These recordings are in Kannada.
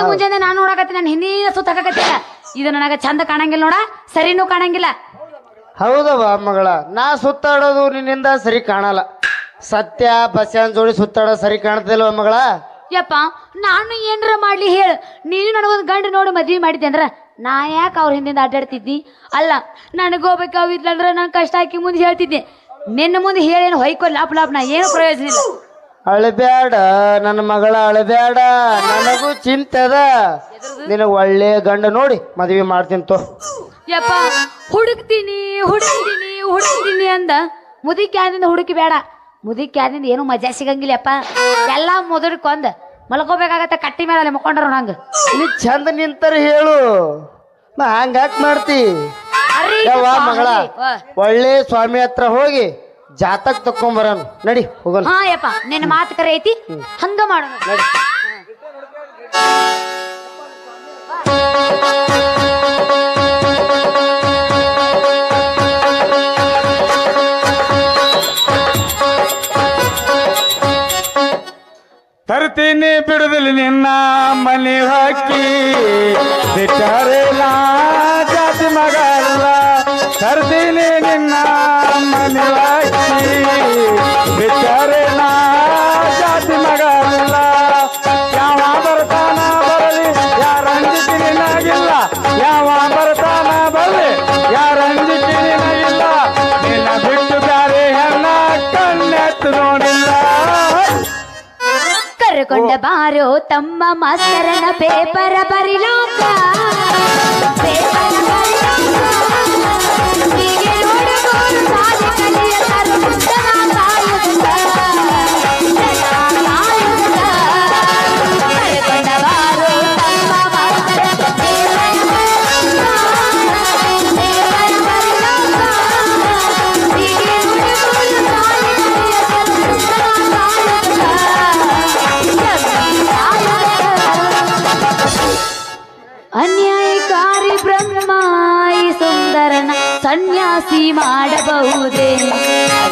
ಒಂದ್ ಮುಂಜಾನೆ ನಾನು ನೋಡಕತ್ತಿ ನಾನು ಹಿಂದಿನ ಸುತ್ತ ಹಾಕಕತ್ತಿಲ್ಲ ಇದು ನನಗ ಚಂದ ಕಾಣಂಗಿಲ್ಲ ನೋಡ ಸರಿನೂ ಕಾಣಂಗಿಲ್ಲ. ಹೌದವ ಮಗಳ ನಾ ಸುತ್ತಾಡೋದು ನಿನ್ನಿಂದ ಸರಿ ಕಾಣಲ್ಲ. ಸತ್ಯ ಬಸ್ಯಾನ್ ಜೋಡಿ ಸುತ್ತಾಡೋ ಸರಿ ಕಾಣ್ತಿಲ್ವ ಮಗಳ ಯಪ್ಪ ನಾನು ಏನ್ರ ಮಾಡ್ಲಿ ಹೇಳು. ನೀನು ನನಗೊಂದು ಗಂಡು ನೋಡಿ ಮದ್ವೆ ಮಾಡಿದ್ದೆ ಅಂದ್ರ ನಾ ಯಾಕೆ ಅವ್ರ ಹಿಂದಿಂದ ಅಡ್ಡಾಡ್ತಿದ್ದಿ? ಅಲ್ಲ ನನಗೋಬೇಕಾವಿದ್ಲಂದ್ರ ನಾನು ಕಷ್ಟ ಹಾಕಿ ಮುಂದೆ ಹೇಳ್ತಿದ್ದೆ. ನಿನ್ನ ಮುಂದೆ ಹೇಳೇನು ಹೊಯ್ಕೋ ಲಾಪ್ ಲಾಪ್ ನಾ ಏನು ಪ್ರಯೋಜನ ಇಲ್ಲ. ಅಳಬ್ಯಾಡ ನನ್ನ ಮಗಳ ಅಳಬ್ಯಾಡ ನನಗೂ ಚಿಂತೆ ಅದ ನಿನಗೆ ಒಳ್ಳೆ ಗಂಡ ನೋಡಿ ಮದ್ವೆ ಮಾಡ್ತೀನಿ ತೋ. ಯಪ್ಪ ಹುಡುಕ್ತೀನಿ ಹುಡುಕ್ತೀನಿ ಹುಡುಕ್ತೀನಿ ಅಂದ. ಮುದಿ ಕ್ಯಾದಿಂದ ಹುಡುಕಿ ಬೇಡ ಮುದಿ ಕ್ಯಾದಿಂದ ಏನು ಮಜಾ ಸಿಗಂಗಿಲ್ಲ ಯಪ್ಪ. ಎಲ್ಲ ಕೊಂದ ಮಲ್ಕೋಬೇಕಾಗತ್ತ ಕಟ್ಟಿ ಮೇಲೆ ಮುಕ್ಕೊಂಡ್ರ ಇದು ನೀ ಚಂದ ನಿಂತರ ಹೇಳು. ನಾ ಹಂಗಾಕ್ ಮಾಡ್ತಿ. ಯವ್ವ ಮಗಳ ಒಳ್ಳೆ ಸ್ವಾಮಿ ಹತ್ರ ಹೋಗಿ ಜಾತಕ್ ತಕೊಂಬರನ್ ನಡಿ ಹೋಗೋಣ. ಹಾ ಯಪ್ಪ ನಿನ್ನ ಮಾತು ಕರೆ ಐತಿ. ಹಂಗ ಮಾಡೋಣ. ತರ್ತೀನಿ ಬಿಡುದಿಲ್ಲ ನಿನ್ನ ಮನೆ ಹಾಕಿ. ಬಿಟ್ಟರೆಲ್ಲ ಜಾತಿ ಜಾತಿ ಮಗಲ್ಲ. ತರ್ತೀನಿ ನಿನ್ನ ಮನೆ ಹಾಕಿ. ಬಾರೋ ತಮ್ಮ ಮಾಸ್ತರನ ಪೇಪರ ಬರಿಲೋಕ. ಮಾಡಬಹುದೇ?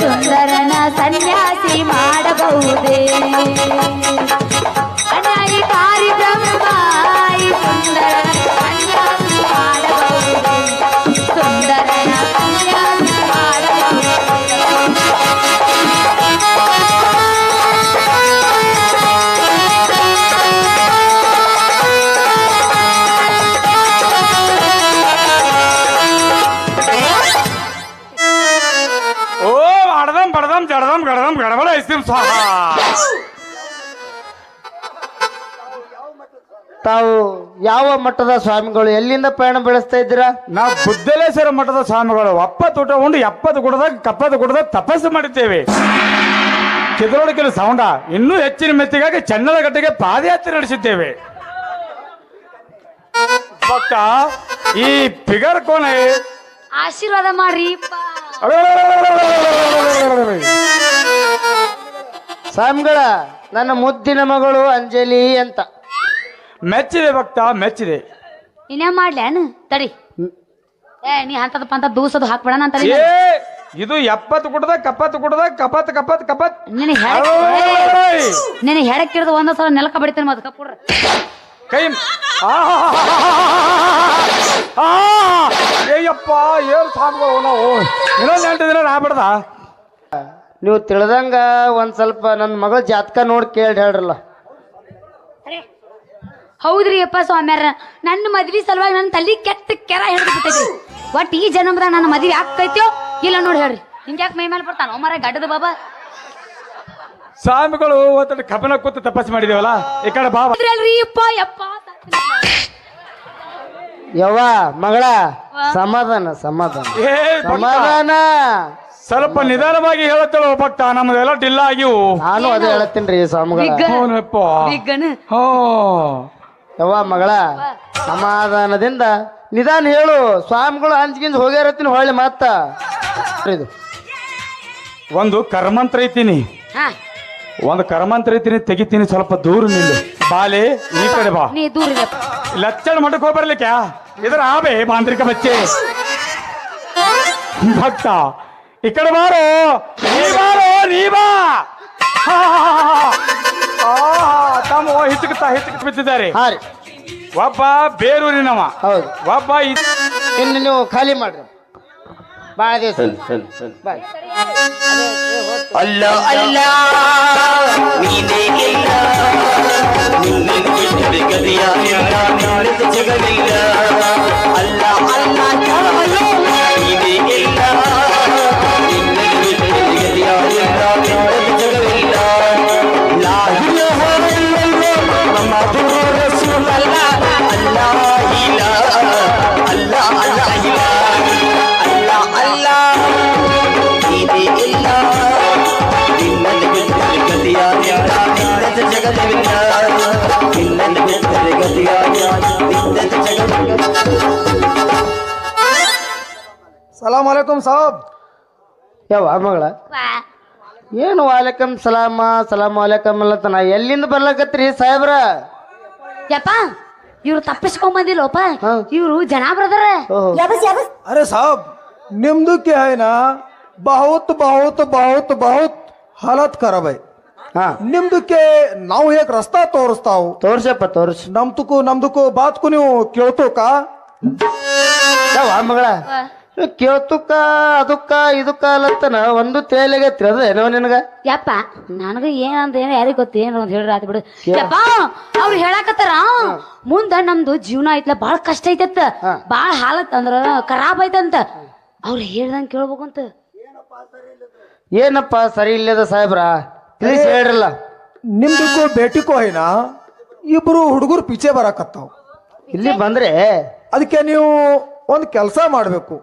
ಸುಂದರನ ಸನ್ಯಾಸಿ ಮಾಡಬಹುದೇ? ಐಸ್ಕ್ರೀಮ್ ಸ್ವಾಹ ತಾವು ಯಾವ ಮಠದ ಸ್ವಾಮಿಗಳು ಎಲ್ಲಿಂದ ಪಯಣ ಬೆಳೆಸ್ತಾ ಇದ್ದೀರಾ ನಾವು ಬುದ್ಧಲೇಶ್ವರ ಮಠದ ಸ್ವಾಮಿಗಳು ಒಪ್ಪತ್ತು ಊಟ ಉಂಡು ಎಪ್ಪತ್ತು ಗುಡದಾಗ ಕಪ್ಪದ ಗುಡದಾಗ ತಪಸ್ಸು ಮಾಡಿದ್ದೇವೆ ಚಿತ್ರೊಳಗಿನ ಸೌಂಡ ಇನ್ನೂ ಹೆಚ್ಚಿನ ಮೆತ್ತಿಗಾಗಿ ಚನ್ನಲಗಟ್ಟೆಗೆ ಪಾದಯಾತ್ರೆ ನಡೆಸಿದ್ದೇವೆ ಭಕ್ತ ಈ ಫಿಗರ್ ಕೋಣೆ ಆಶೀರ್ವಾದ ಮಾಡ್ರಿ ಸ್ವಾಮಿಗಳ ನನ್ನ ಮುದ್ದಿನ ಮಗಳು ಅಂಜಲಿ ಅಂತ ಮೆಚ್ಚಿದೆ ಭಕ್ತ ಮೆಚ್ಚಿದೆ ಇನ್ನೇ ಅನ್ ತಡಿ ಏ ನೀ ಅಂತದ ಪಂತ ದೂಸದು ಹಾಕ್ಬೇಡ ಅಂತ ಏ ಇದು ಎಪ್ಪತ್ತು ಕುಡ್ದ ಕಪ್ಪತ್ತು ಕುಡ್ದ ಕಪತ್ ಕಪತ್ ಕಪತ್ ನಿನ್ನ ಹೆಡ ಓಯ್! ನಿನಗೆ ಹೆಡಕ್ಕಿಡ್ದು ಒಂದ ಸಲ ನೆಲಕ ಬಡಿತೇನೆ ಮತ್ತೆ ಕಪ್ಪುಡ್ರ ಕೈ ಆಹಾ ಆ! ಏಯಪ್ಪ ಏನ್ ಸಾಮ್ಗಳು ನಾವು ಇನ್ನೊಂದು ಎಂಟು ದಿನ ಆಗ್ಬಿಡ್ದ ನೀವು ತಿಳ್ದಂಗ ಒಂದ್ ಸ್ವಲ್ಪ ನನ್ನ ಮಗಳ ಜಾತಕ ನೋಡಿ ಕೇಳಿ ಹೇಳ್ರಲ್ಲ. ಹೌದ್ರಿ ಅಪ್ಪ ಸ್ವಾಮ್ಯಾರ ನನ್ನ ಮದ್ವಿ ಸಲುವಾಗಿ ನನ್ನ ತಲೆ ಕೆತ್ತ ಕೆರ ಹಿಡಿದು ಬಿಟ್ಟೈತಿ ಒಟ್ ಈ ಜನ್ಮದ ನನ್ನ ಮದ್ವಿ ಆಗ್ತೈತ್ಯೋ ಇಲ್ಲ ನೋಡಿ ಹೇಳ್ರಿ. ಹಿಂಗ್ಯಾಕ್ ಮೈ ಮೇಲೆ ಬರ್ತಾನ ಮರ ಗಡ್ಡದ ಬಾಬಾ. ಸ್ವಾಮಿಗಳು ಒಂದ್ ಕಪನ ಕೂತು ತಪಸ್ಸು ಮಾಡಿದೇವಲ್ಲ? ಈ ಕಡೆ ಬಾಬಾ ಅಲ್ರಿ ಯಪ್ಪ ಯಪ್ಪ. ಯವ್ವ ಮಗಳ ಸಮಾಧಾನ ಸಮಾಧಾನ. ಏ ಸಮಾಧಾನ. ಸ್ವಲ್ಪ ನಿಧಾನವಾಗಿ ಹೇಳುತ್ತೇವೆ ಭಕ್ತ ನಮ್ದೆಲ್ಲ ಡಿಲ್ಲ ಆಗಿವು. ನಾನು ಅದೇ ಹೇಳತ್ತೀನಿ ರೀ ಸ್ವಾಮಿಗಳ. ಬಿಗ್ಗ ಹೌನಪ್ಪ ಬಿಗ್ಗನ ಹೋ. ಯವ್ವ ಮಗಳ ಸಮಾಧಾನದಿಂದ ನಿಧಾನ ಹೇಳು. ಸ್ವಾಮಿಗಳು ಅಂಜ್ಗಿಂಜ್ ಹೋಗ್ಯಾರತ್ತೀನಿ ಹೊಳ್ಳಿ ಮತ್ತ. ಇದು. ಒಂದು ಕರ್ಮಂತ್ರ ಐತೀನಿ. ಹಾ. ಒಂದು ಕರ್ಮಂತ್ರ ಐತೀನಿ ತೆಗಿತೀನಿ ಸ್ವಲ್ಪ ದೂರ ನಿಲ್ಲು. ಬಾಲೆ ಈ ಕಡೆ ಬಾ. ನೀ ದೂರ ಇರಪ್ಪ ಲಚ್ಚಣ ಮಠಕ್ಕೆ ಹೋಗ್ಬರ್ಲಿಕ್ಕೆ? ಇದ್ರ ಆಬೆ ಮಾಂತ್ರಿಕ ಬಚ್ಚೆ. ಭಕ್ತ ಈ ಕಡೆ ಬಾರೋ ನೀ ಬಾರೋ ನೀ ಬಾ. ತಮ್ಮ ಹಿಚುಕ್ತಾ ಹಿಚುಕ್ ಬಿದ್ದಿದ್ದಾರೆ. ಹಾ ರೀ. ಒಬ್ಬ ಬೇರೂರಿನವ. ಹೌದು. ಒಬ್ಬ ಇ- ಇನ್ನು ನೀವು ಖಾಲಿ ಮಾಡ್ರಿ. ಭಾಳ ದಿವಸ. ಬಾಯ್. ಅಲ್ಲ ಅಲ್ಲ. ನೀನೇ ಇಲ್ಲ. ಜಗದಿಲ್ಲ ಜಗವಿಲ್ಲ ಸಲಾಮ್ ಅಲೈಕುಮ್ ಸಾಬ್ ಯಾವ ಮಗಳ ಏನು ವಾಲೇಕಮ್ ಸಲಾಮ ಸಲಾಮ್ ವಾಲೇಕಮ್ ಅಲ್ಲತನ ಎಲ್ಲಿಂದ ಬರ್ಲಕತ್ರಿ ಸಾಹೇಬ್ರ ಯಪ್ಪ ಇವ್ರು ತಪ್ಪಿಸ್ಕೊಂಡ್ ಬಂದಿಲ್ಲಪ್ಪ ಹಾ. ಇವ್ರು ಜನ ಬ್ರದರ್ ಓಹೋ अरे साहब निम्दू के है ना बहुत बहुत बहुत बहुत हालत खराब है ಹಾ ನಿಮ್ದಕ್ಕೆ ನಾವು ಹೇಗ್ ರಸ್ತಾ ತೋರಿಸ್ತಾವು ತೋರ್ಸಪ್ಪ ತೋರ್ಸ್ ನಮ್ದಕ್ಕೂ ನಮ್ದಕ್ಕೂ ಬಾತ್ಕು ನೀವು ಕೇಳ್ತೋಕ ಯಾವ ಮಗಳ ಕೇಳ್ತುಕ್ಕ ಅದಕ್ಕ ಇದಕ್ಕ ಅಲ್ಲತ್ತನ ಒಂದು ತೇಲಿಗತ್ರಿ ಅದ ಏನೋ ನಿನಗ? ಯಪ್ಪ ನನಗ ಏನಂತ ಏನೋ ಯಾರಿಗ ಗೊತ್ತ ಏನು ಅಂತ ಹೇಳ್ರಿ ಆತ್ ಬಿಡು. ಯಪ್ಪ ಅವ್ರು ಹೇಳಕತ್ತಾರ. ಮುಂದ ನಮ್ದು ಜೀವನ ಐತ್ಲ ಬಾಳ ಕಷ್ಟ ಐತತ್ತ ಬಾಳ ಹಾಲತ್ ಅಂದ್ರ ಖರಾಬ್ ಐತಂತ. ಅವ್ರು ಹೇಳ್ದಂಗ್ ಅಂತ ಏನಪ್ಪ ಸರಿ ಇಲ್ಲದ ಸಾಹೇಬ್ರ? ತಿಳಿಸಿ ಹೇಳ್ರಲ್ಲ. ನಿಮ್ದಕ್ಕೂ ಭೇಟಿಕೋ ಐನಾ ಇಬ್ರು ಹುಡುಗರು ಪಿಚೆ ಬರಾಕತ್ತಾವ. ಇಲ್ಲಿ ಬಂದ್ರೆ ಅದಕ್ಕೆ ನೀವು ಒಂದು ಕೆಲಸ ಮಾಡಬೇಕು.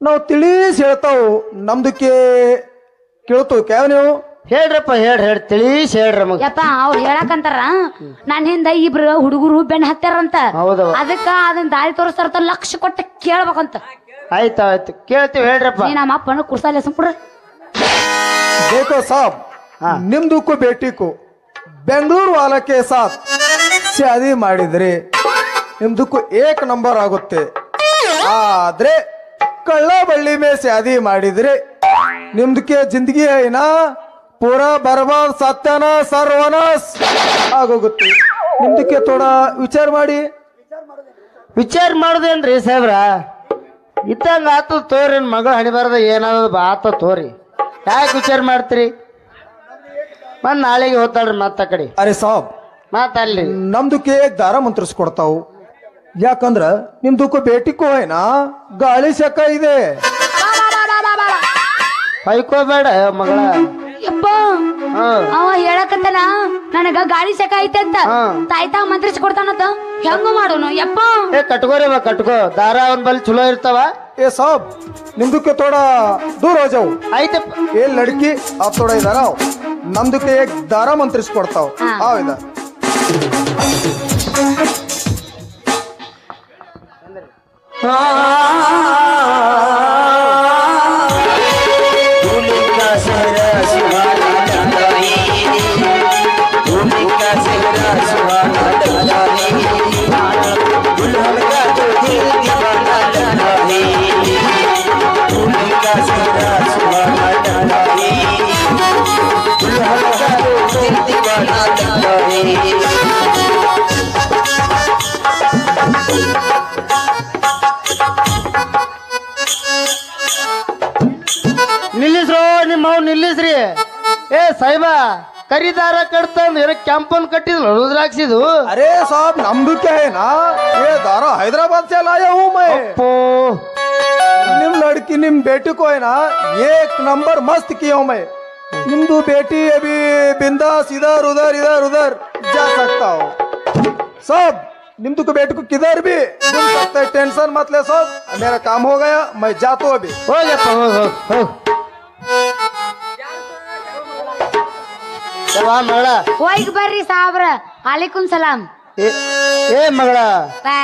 ನಾವು ತಿಳಿಸಿ ಹೇಳ್ತಾವು ನಮ್ದಕ್ಕೆ ಕೇಳ್ತೋಕ ಯಾವ ನೀವು ಹೇಳ್ರಪ್ಪ ಹೇಳ್ರಿ ಹೇಳ್ರಿ ತಿಳಿಸಿ ಹೇಳ್ರಿ ಮಗ ಯಪ್ಪ ಅವ್ರು ಹೇಳಕಂತಾರ ನನ್ ಹಿಂದ ಇಬ್ರು ಹುಡುಗರು ಬೆನ್ ಹತ್ತಾರಂತ ಹೌದವ ಅದಕ್ಕ ಅದನ್ನ ದಾರಿ ತೋರಿಸ್ತಾರ ಲಕ್ಷ ಕೊಟ್ಟ ಕೇಳ್ಬೇಕಂತ ಆಯ್ತು ಆಯ್ತು ಕೇಳ್ತೀವಿ ಹೇಳ್ರಪ್ಪ ನೀ ನಮ್ಮ ಅಪ್ಪನ ಕುರ್ಸಾಲೆ ಸುಮ್ಬಿಡ್ರಿ देखो साहब ನಿಮ್ದಕ್ಕೂ ಭೇಟಿಕು ಬೆಂಗಳೂರು ವಾಲಕ್ಕೆ ಸಾಥ್ ಶಾದಿ ಮಾಡಿದ್ರೆ ನಿಮ್ದಕ್ಕೂ ಏಕ್ ನಂಬರ್ ಆಗುತ್ತೆ ಆದ್ರೆ ಕಳ್ಳ ಬಳ್ಳಿ ಮೇ ಶಾದಿ ಮಾಡಿದ್ರಿ ನಿಮ್ದಕ್ಕೆ ಜಿಂದಗಿ ಐನಾ ಪೂರಾ ಬರ್ಬಾದ್ ಸತ್ಯನ ಸರ್ವನ ಆಗೋಗುತ್ತೆ. ನಿಮ್ದಕ್ಕೆ ತೋಡ ವಿಚಾರ ಮಾಡಿ. ವಿಚಾರ ಮಾಡುದೇನ್ರಿ ಸಾಹೇಬ್ರ? ಇದ್ದಂಗ ಆತು ತೋರಿ ಮಗಳ ಮಗಳು ಹಣಿಬಾರ್ದ ಏನಾದ್ರು ಆತ ತೋರಿ. ಯಾಕೆ ವಿಚಾರ ಮಾಡ್ತೀರಿ? ಮತ್ ನಾಳೆಗೆ ಹೋಗ್ತಾಳ್ರಿ ಮತ್ತ ಕಡೆ. ಅರೆ ಸಾಬ್ ಮಾತಾಡ್ಲಿ ಅಲ್ಲಿ. ನಮ್ದಕ್ಕೆ ದಾರ ಮಂತ್ರಿಸ್ಕೊಡ್ತಾವು ಯಾಕಂದ್ರ ನಿಮ್ದಕ್ಕೂ ಭೇಟಿಗೂ ಐನಾ ಗಾಳಿ ಶಕ ಇದೆ ಹೊಯ್ಕೋಬೇಡ ಮಗಳ ಯಪ್ಪ ಹಾ ಅವ ಹೇಳಕತ್ತಾನ ನನಗ ಗಾಳಿ ಸೆಕ ಐತೆ ಅಂತ ಹಾ. ತಾಯ್ತಾ ಮಂತ್ರಿಸಿ ಕೊಡ್ತಾನಂತ ಹೆಂಗ ಮಾಡೋನು ಯಪ್ಪ ಏ ಕಟ್ಕೋರಿ ಬಾ ಕಟ್ಕೋ ದಾರ ಒಂದ್ ಬಲ್ ಚಲೋ ಇರ್ತಾವ ए साहब निम्दू के थोड़ा दूर हो जाओ ಆಯ್ತಪ್ಪ ये लड़की आप थोड़ा इधर आओ नम्दू के एक दारा मंत्री से पढ़ता हो हाँ। आओ इधर আ ಸಾಹೇಬ ಕರಿ ದಾರ ಕಟ್ತಂದ್ ಏನೋ ಕೆಂಪನ್ ಕಟ್ಟಿದ್ಲು ರುದ್ರಾಕ್ಷಿದು अरे साहब नम्दू क्या है ना ये दारा हैदराबाद से लाया हूँ मैं ಅಪ್ಪೋ निम लड़की निम बेटी को है ना एक नंबर मस्त किया हूँ मैं निम्दू बेटी अभी बिंदास इधर उधर इधर उधर जा सकता हो सब निम्दू को बेटी को किधर भी घूम सकते हैं टेंशन मत ले सब मेरा काम हो गया मैं जाता हूँ अभी ಹೋಗಪ್ಪ ಹೋಗ್ ಹೋಗ್ ಹೋಗ್ ಯವ್ವ ಮಗಳ? ಹೋಗಿ ಬರ್ರಿ ಸಾಬ್ರ ಆಲಿಕುನ್ ಸಲಾಂ. ಏ ಏ ಮಗಳ? ಬಾ.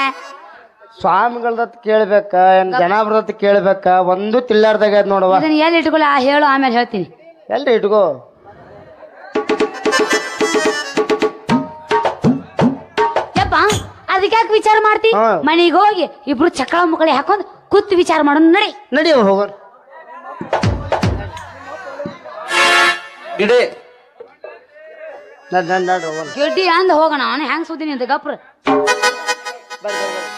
ಸ್ವಾಮಿಗಳದತ್ ಕೇಳ್ಬೇಕ ಏನ್ ಜನಾಬ್ರದತ್ ಕೇಳ್ಬೇಕ? ಒಂದು ತಿಳ್ಲಾರ್ದಾಗ ಅದ್ ಇದನ್ನ ಎಲ್ಲಿ ಇಟ್ಕೊಳ್ಳಿ ಆ ಹೇಳು ಆಮೇಲೆ ಹೇಳ್ತೀನಿ. ಎಲ್ರಿ ಇಟ್ಕೋ. ಯಪ್ಪ ವಿಚಾರ ಮಾಡ್ತಿ? ಹಾ. ಮನಿಗೆ ಹೋಗಿ ಇಬ್ರು ಚಕ್ಕಳ ಮುಕ್ಕಳಿ ಹಾಕೊಂಡ್ ಕೂತ್ ವಿಚಾರ ಮಾಡೋಣ ನಡಿ. ನಡಿ ಹೋಗೋಣ ಇಡೇ ನಡ್ ನಡ್ ನಡ್ರಿ ಹೋಗೋಣ. ಗೆಡ್ಡಿ ಅಂದ ಹೋಗೋಣ ಅವನು ಹೆಂಗ್ ಸುದ್ದಿ ಅಂತ ಗಪ್ರ? ಬರ್ರಿ ಬರ್ರಿ.